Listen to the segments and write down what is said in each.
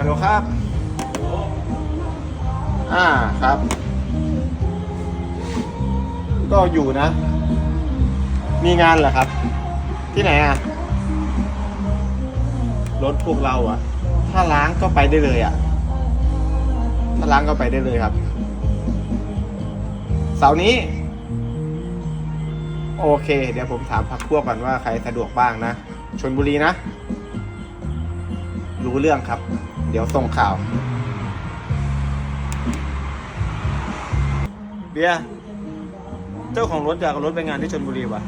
ัลโหลครับ อ่าครับ ก็อยู่นะ มีงานเหรอครับ ที่ไหนอะ รถพวกเราอะ ถ้าล้างก็ไปได้เลยอะ ถ้าล้างก็ไปได้เลยครับ เสาร์นี้ โอเค เดี๋ยวผมถามพักพวกก่อนว่าใครสะดวกบ้างนะชนบุรีนะ รู้เรื่องครับ เดี๋ยวส่งข่าว เบียร์เจ้าของรถอยากเอารถไปงานที่ชนบุรีวะ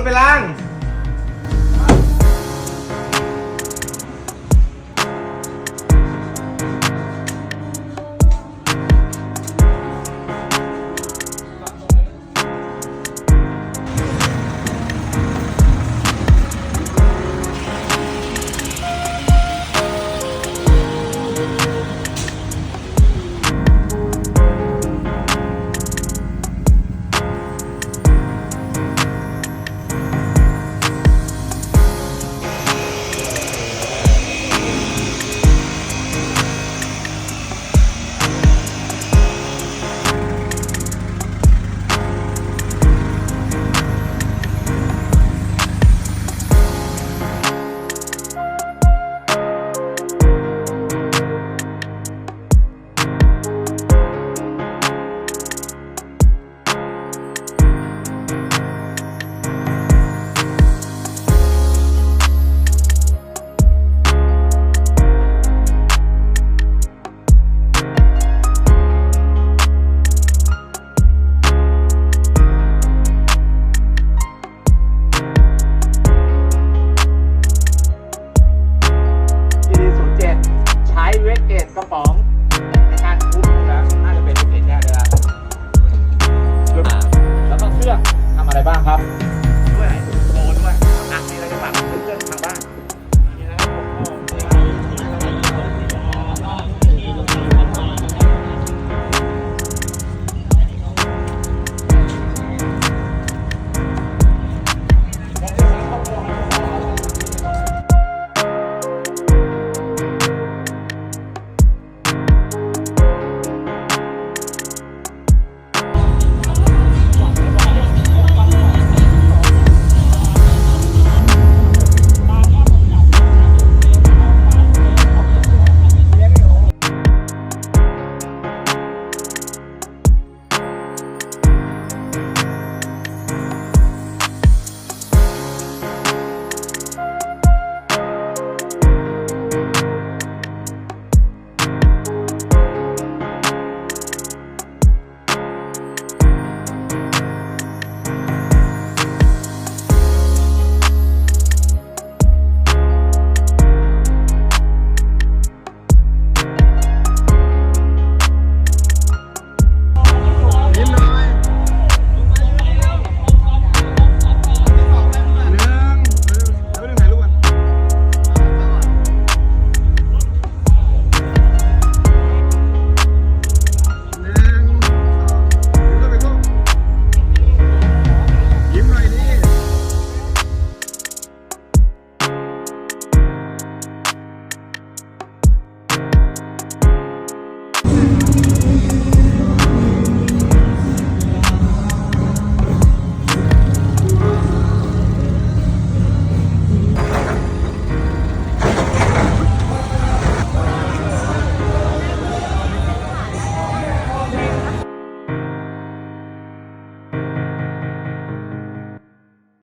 ถไปล้าง